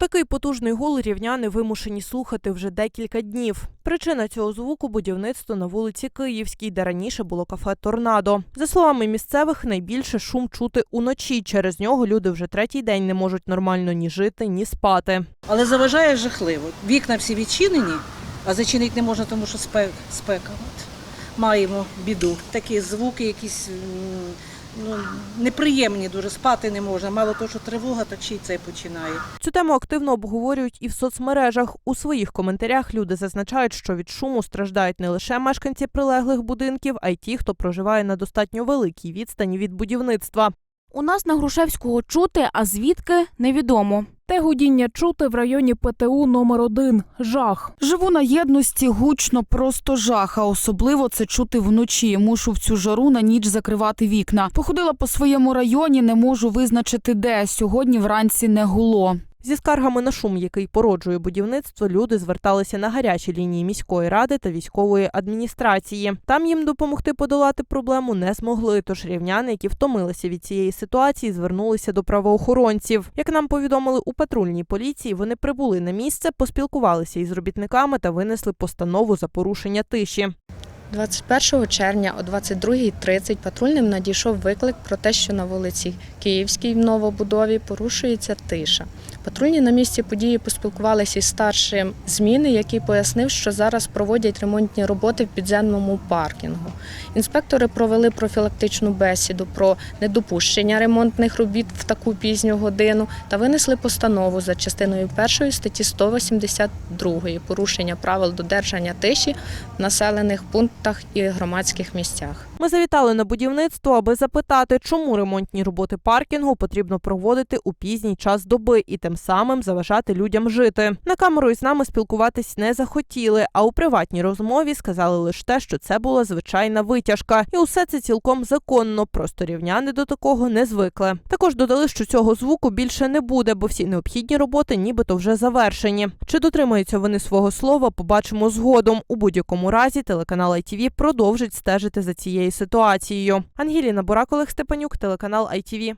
Такий потужний гул рівняни вимушені слухати вже декілька днів. Причина цього звуку будівництво на вулиці Київській, де раніше було кафе Торнадо. За словами місцевих, найбільше шум чути уночі. Через нього люди вже третій день не можуть нормально ні жити, ні спати. Але заважає жахливо. Вікна всі відчинені, а зачинити не можна, тому що спека. Маємо біду. Такі звуки якісь ну, неприємні дуже, спати не можна. Мало того, що тривога, так ще й це починає. Цю тему активно обговорюють і в соцмережах. У своїх коментарях люди зазначають, що від шуму страждають не лише мешканці прилеглих будинків, а й ті, хто проживає на достатньо великій відстані від будівництва. У нас на Грушевського чути, а звідки невідомо. Те гудіння чути в районі ПТУ номер 1 Жах. Живу на єдності гучно просто жах, а особливо це чути вночі. Мушу в цю жару на ніч закривати вікна. Походила по своєму районі, не можу визначити де. Сьогодні вранці не гуло. Зі скаргами на шум, який породжує будівництво, люди зверталися на гарячі лінії міської ради та військової адміністрації. Там їм допомогти подолати проблему не змогли. Тож рівняни, які втомилися від цієї ситуації, звернулися до правоохоронців. Як нам повідомили у патрульній поліції, вони прибули на місце, поспілкувалися із робітниками та винесли постанову за порушення тиші. 21 червня о 22.30 патрульним надійшов виклик про те, що на вулиці Київській в новобудові порушується тиша. Патрульні на місці події поспілкувалися із старшим зміни, який пояснив, що зараз проводять ремонтні роботи в підземному паркінгу. Інспектори провели профілактичну бесіду про недопущення ремонтних робіт в таку пізню годину та винесли постанову за частиною 1 статті 182 порушення правил додержання тиші в населених пунктах і громадських місцях. Ми завітали на будівництво, аби запитати, чому ремонтні роботи паркінгу потрібно проводити у пізній час доби і тим самим заважати людям жити. На камеру із нами спілкуватись не захотіли, а у приватній розмові сказали лише те, що це була звичайна витяжка, і усе це цілком законно. Просто рівняни до такого не звикли. Також додали, що цього звуку більше не буде, бо всі необхідні роботи нібито вже завершені. Чи дотримаються вони свого слова, побачимо згодом. У будь-якому разі телеканал ITV продовжить стежити за цією ситуацією. Ангеліна Бурак, Степанюк, телеканал ITV.